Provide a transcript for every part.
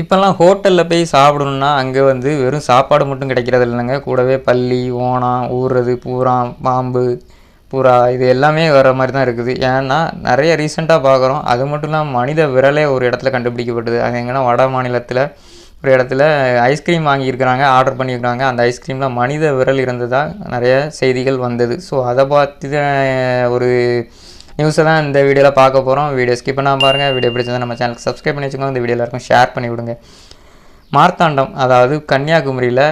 இப்போல்லாம் ஹோட்டலில் போய் சாப்பிடணுன்னா அங்கே வந்து வெறும் சாப்பாடு மட்டும் கிடைக்கிறது இல்லைங்க. கூடவே பல்லி ஓணம் ஊறுறது பூரா பாம்பு புறா இது எல்லாமே வர மாதிரி தான் இருக்குது. ஏன்னா நிறைய ரீசெண்டாக பார்க்குறோம் அது மட்டும் இல்லாமல் மனித விரலே ஒரு இடத்துல கண்டுபிடிக்கப்பட்டது. அது எங்கன்னா வட மாநிலத்தில் ஒரு இடத்துல ஐஸ்கிரீம் வாங்கியிருக்கிறாங்க ஆர்டர் பண்ணியிருக்கிறாங்க. அந்த ஐஸ்கிரீமில் மனித விரல் இருந்ததாக நிறைய செய்திகள் வந்தது. ஸோ அதை பார்த்து தான் ஒரு நியூஸை தான் இந்த வீடியோவில் பார்க்க போகிறோம் வீடியோ ஸ்கிப் பண்ணால் பாருங்கள் வீடியோ பிடிச்சதை நம்ம சேனலுக்கு சப்ஸ்கிரைப் பண்ணி வச்சுக்கோங்க இந்த வீடியோ எல்லாருக்கும் ஷேர் பண்ணி விடுங்க. மார்த்தாண்டம் அதாவது கன்னியாகுமரியில்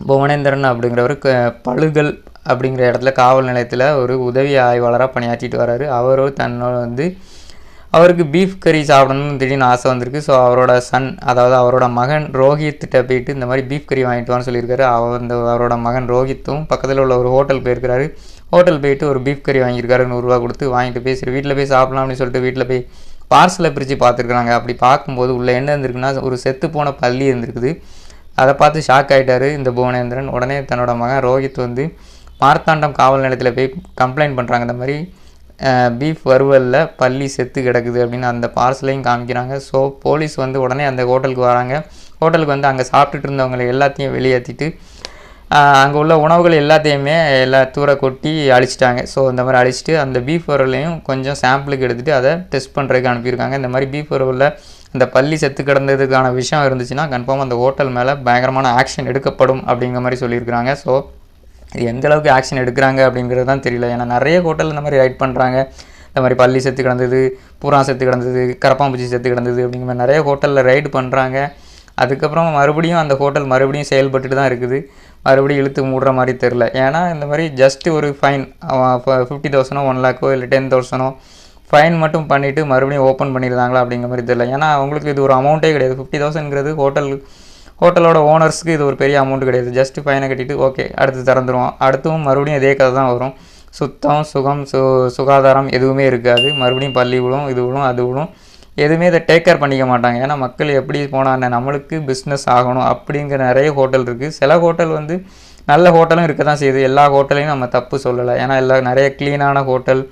புவனேந்திரன் அப்படிங்கிறவர் க- பழுகல் அப்படிங்கிற இடத்துல காவல் நிலையத்தில் ஒரு உதவி ஆய்வாளராக பணியாற்றிட்டு வராரு. அவரோ தன்னோட வந்து அவருக்கு பீஃப் கறி சாப்பிடணும்னு திடீர்னு ஆசை வந்திருக்கு. ஸோ அவரோட சன் அதாவது அவரோட மகன் ரோஹித்திட்ட போயிட்டு இந்த மாதிரி பீஃப் கறி வாங்கிட்டு வான்னு சொல்லியிருக்காரு. அவர் அந்த அவரோட மகன் ரோஹித்தும் பக்கத்தில் உள்ள ஒரு ஹோட்டல் போயிருக்கிறாரு. ஹோட்டல் போயிட்டு ஒரு பீஃப் கறி வாங்கியிருக்காரு நூறுரூவா கொடுத்து வாங்கிட்டு போய் சரி வீட்டில் போய் சாப்பிடலாம் அப்படின்னு சொல்லிட்டு வீட்டில் போய் பார்சலை பிரித்து பார்த்துருக்குறாங்க. அப்படி பார்க்கும்போது உள்ளே என்ன இருந்திருக்குன்னா ஒரு செத்து போன பள்ளி இருந்திருக்குது. அதை பார்த்து ஷாக் ஆயிட்டாரு இந்த புவனேந்திரன். உடனே தன்னோட மகன் ரோஹித் வந்து மார்த்தாண்டம் காவல் நிலையத்தில் போய் கம்ப்ளைண்ட் பண்ணுறாங்க இந்த மாதிரி பீஃப் வறுவலில் பள்ளி செத்து கிடக்குது அப்படின்னு அந்த பார்சலையும் காமிக்கிறாங்க. ஸோ போலீஸ் வந்து உடனே அந்த ஹோட்டலுக்கு வராங்க. ஹோட்டலுக்கு வந்து அங்கே சாப்பிட்டுட்டு இருந்தவங்களை எல்லாத்தையும் வெளியேற்றிட்டு அங்கே உள்ள உணவுகள் எல்லாத்தையுமே எல்லா தூர கொட்டி அழிச்சிட்டாங்க. ஸோ இந்த மாதிரி அழிச்சிட்டு அந்த பீஃப் வரலையும் கொஞ்சம் சாம்பிளுக்கு எடுத்துகிட்டு அதை டெஸ்ட் பண்ணுறதுக்கு அனுப்பியிருக்காங்க. இந்த மாதிரி பீஃப் வரவில் இந்த பள்ளி செத்து கிடந்ததுக்கான விஷயம் இருந்துச்சுன்னா கன்ஃபார்ம் அந்த ஹோட்டல் மேலே பயங்கரமான ஆக்ஷன் எடுக்கப்படும் அப்படிங்கிற மாதிரி சொல்லியிருக்கிறாங்க. ஸோ இது எந்த அளவுக்கு ஆக்ஷன் எடுக்கிறாங்க அப்படிங்கிறது தான் தெரியல. ஏன்னா நிறைய ஹோட்டல் இந்த மாதிரி ரைட் பண்ணுறாங்க இந்த மாதிரி பள்ளி செத்து கிடந்தது பூரா செத்து கிடந்தது கரப்பாம்பூச்சி செத்து கிடந்தது அப்படிங்கிற மாதிரி நிறைய ஹோட்டலில் ரைடு பண்ணுறாங்க அதுக்கப்புறம் மறுபடியும் அந்த ஹோட்டல் மறுபடியும் செயல்பட்டுட்டு தான் இருக்குது. மறுபடியும் இழுத்து மூடுற மாதிரி தெரில ஏன்னா இந்த மாதிரி ஜஸ்ட் ஒரு ஃபைன் ஃபிஃப்டி தௌசண்டோ ஒன் லேக்கோ இல்லை டென் தௌசண்டோ ஃபைன் மட்டும் பண்ணிவிட்டு மறுபடியும் ஓப்பன் பண்ணியிருந்தாங்களா அப்படிங்கிற மாதிரி தெரியல. ஏன்னா அவங்களுக்கு இது ஒரு அமௌண்ட்டே கிடையாது. ஃபிஃப்டி தௌசண்ட்ங்கிறது ஹோட்டல் ஹோட்டலோட ஓனர்ஸ்க்கு இது ஒரு பெரிய அமௌண்ட் கிடையாது. ஜஸ்ட் ஃபைனை கட்டிட்டு ஓகே அடுத்து திறந்துருவோம். அடுத்தும் மறுபடியும் இதே கதை தான் வரும். சுத்தம் சுகம் சு சுகாதாரம் எதுவுமே இருக்காது. மறுபடியும் பள்ளி விழும் இது விழும் அது விழும். எதுவுமே இதை டேக் கேர் பண்ணிக்க மாட்டாங்க. ஏன்னா மக்கள் எப்படி போனால் நம்மளுக்கு பிஸ்னஸ் ஆகணும் அப்படிங்கிற நிறைய ஹோட்டல் இருக்குது சில ஹோட்டல் வந்து நல்ல ஹோட்டலும் இருக்க தான் செய்யுது. எல்லா ஹோட்டலையும் நம்ம தப்பு சொல்லலை. ஏன்னா எல்லா நிறைய க்ளீனான ஹோட்டல்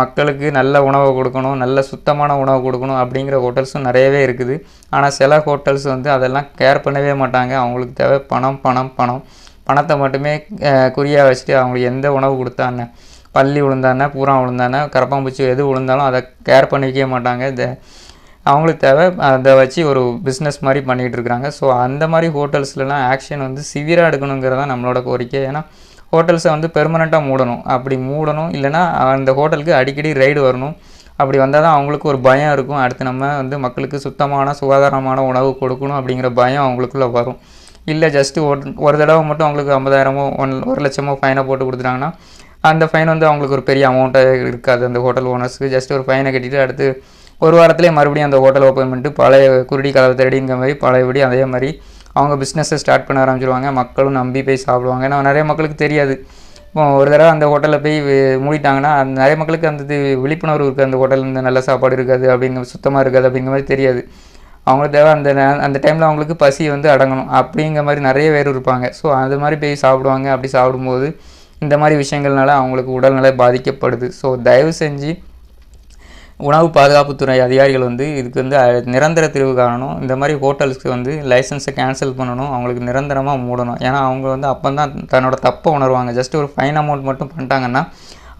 மக்களுக்கு நல்ல உணவு கொடுக்கணும் நல்ல சுத்தமான உணவு கொடுக்கணும் அப்படிங்கிற ஹோட்டல்ஸும் நிறையவே இருக்குது. ஆனால் சில ஹோட்டல்ஸ் வந்து அதெல்லாம் கேர் பண்ணவே மாட்டாங்க. அவங்களுக்கு தேவை பணம் பணம் பணம். பணத்தை மட்டுமே குறியாக வச்சுட்டு அவங்களுக்கு எந்த உணவு கொடுத்தாங்க. பள்ளி விழுந்தானே பூரா விழுந்தானே கரப்பாம்பூச்சி எது விழுந்தாலும் அதை கேர் பண்ணிக்கவே மாட்டாங்க. இந்த அவங்களுக்கு தேவை அதை வச்சு ஒரு பிஸ்னஸ் மாதிரி பண்ணிகிட்டு இருக்கிறாங்க ஸோ அந்த மாதிரி ஹோட்டல்ஸ்லலாம் ஆக்ஷன் வந்து சிவியராக எடுக்கணுங்கிறது தான் நம்மளோட கோரிக்கை. ஏன்னா ஹோட்டல்ஸை வந்து பெர்மனெண்ட்டாக மூடணும். அப்படி மூடணும். இல்லைன்னா அந்த ஹோட்டலுக்கு அடிக்கடி ரைடு வரணும். அப்படி வந்தால் தான் அவங்களுக்கு ஒரு பயம் இருக்கும். அடுத்து நம்ம வந்து மக்களுக்கு சுத்தமான சுகாதாரமான உணவு கொடுக்கணும் அப்படிங்கிற பயம் அவங்களுக்குள்ள வரும். இல்லை ஜஸ்ட்டு ஒரு ஒரு தடவை மட்டும் அவங்களுக்கு ஐம்பதாயிரமோ ஒன் ஒரு லட்சமோ ஃபைனை போட்டு கொடுத்துட்டாங்கன்னா அந்த ஃபைன் வந்து அவங்களுக்கு ஒரு பெரிய அமௌண்ட்டாக இருக்காது. அந்த ஹோட்டல் ஓனர்ஸ்க்கு ஜஸ்ட் ஒரு ஃபைனை கட்டிட்டு அடுத்து ஒரு வாரத்திலே மறுபடியும் அந்த ஹோட்டல் ஓப்பன் பண்ணிட்டு பழைய குருடி கலவை தேடிங்கிற மாதிரி பழையபடி அதே மாதிரி அவங்க பிஸ்னஸை ஸ்டார்ட் பண்ண ஆரம்பிச்சிருவாங்க. மக்களும் நம்பி போய் சாப்பிடுவாங்க. ஏன்னா நிறைய மக்களுக்கு தெரியாது. ஒரு தடவை அந்த ஹோட்டலில் போய் மூடிட்டாங்கன்னா நிறைய மக்களுக்கு அந்த இது விழிப்புணர்வு இருக்குது அந்த ஹோட்டலில் இந்த நல்ல சாப்பாடு இருக்காது அப்படிங்கிற சுத்தமாக இருக்காது அப்படிங்கிற மாதிரி தெரியாது. அவங்களுக்கு தேவை அந்த அந்த டைமில் அவங்களுக்கு பசி வந்து அடங்கணும். அப்படிங்கிற மாதிரி நிறைய பேர் இருப்பாங்க. ஸோ அது மாதிரி போய் சாப்பிடுவாங்க. அப்படி சாப்பிடும்போது இந்த மாதிரி விஷயங்கள்னால அவங்களுக்கு உடல்நிலை பாதிக்கப்படுது. ஸோ தயவு செஞ்சு உணவு பாதுகாப்புத்துறை அதிகாரிகள் வந்து இதுக்கு வந்து நிரந்தர தீர்வு காணணும். இந்த மாதிரி ஹோட்டல்ஸ்க்கு வந்து லைசன்ஸை கேன்சல் பண்ணணும். அவங்களுக்கு நிரந்தரமாக மூடணும். ஏன்னா அவங்க வந்து அப்போ தான் தன்னோட தப்பை உணர்வாங்க. ஜஸ்ட் ஒரு ஃபைன் அமௌண்ட் மட்டும் பண்ணிட்டாங்கன்னா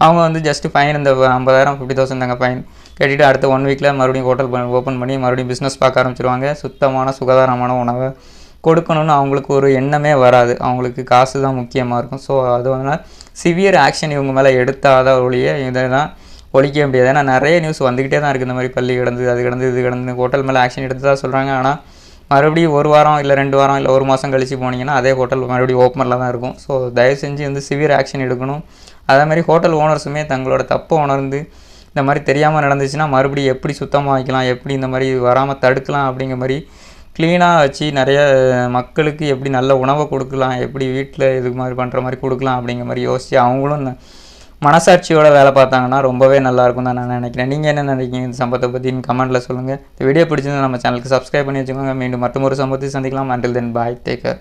அவங்க வந்து ஜஸ்ட் ஃபைன் இந்த ஐம்பதாயிரம் ஃபிஃப்டி தௌசண்ட் தாங்க ஃபைன் கட்டிவிட்டு அடுத்த ஒன் வீக்கில் மறுபடியும் ஹோட்டல் ஓப்பன் பண்ணி மறுபடியும் பிஸ்னஸ் பார்க்க ஆரம்பிச்சிருவாங்க. சுத்தமான சுகாதாரமான உணவை கொடுக்கணும்னு அவங்களுக்கு ஒரு எண்ணமே வராது. அவங்களுக்கு காசு தான் முக்கியமாக இருக்கும். ஸோ அது வந்து சிவியர் ஆக்ஷன் இவங்க மேலே எடுத்தாத ஒழிய இதெல்லாம் ஒழிக்க முடியாது. ஏன்னா நிறைய நியூஸ் வந்துக்கிட்டே தான் இருக்குது இந்த மாதிரி பள்ளி கிடந்து அது கிடந்து இது கிடந்து ஹோட்டல் மேலே ஆக்ஷன் எடுத்து தான் சொல்கிறாங்க ஆனால் மறுபடியும் ஒரு வாரம் இல்லை ரெண்டு வாரம் இல்லை ஒரு மாதம் கழித்து போனீங்கன்னா அதே ஹோட்டல் மறுபடியும் ஓப்பனில் தான் இருக்கும். ஸோ தயவு செஞ்சு வந்து சிவியர் ஆக்ஷன் எடுக்கணும். அதே மாதிரி ஹோட்டல் ஓனர்ஸுமே தங்களோட தப்பை உணர்ந்து இந்த மாதிரி தெரியாமல் நடந்துச்சுன்னா மறுபடியும் எப்படி சுத்தமாக வைக்கலாம் எப்படி இந்த மாதிரி வராமல் தடுக்கலாம் அப்படிங்கிற மாதிரி க்ளீனாக வச்சு நிறைய மக்களுக்கு எப்படி நல்ல உணவை கொடுக்கலாம் எப்படி வீட்டில் இது மாதிரி பண்ணுற மாதிரி கொடுக்கலாம் அப்படிங்கிற மாதிரி யோசித்து அவங்களும் மனசாட்சியோட வேலை பார்த்தாங்கன்னா ரொம்பவே நல்லாயிருக்கும் தான் நான் நினைக்கிறேன். நீங்கள் என்ன நினைக்கிறீங்க இந்த சம்பவத்தை பற்றின்னு கமெண்ட்டில் சொல்லுங்கள் இந்த வீடியோ பிடிச்சிருந்தா நம்ம சேனலுக்கு சப்ஸ்கிரைப் பண்ணி வச்சுக்கோங்க. மீண்டும் மற்றொரு சம்பவத்தை சந்திக்கலாம். அண்டில் தென் பாய் டேக்கர்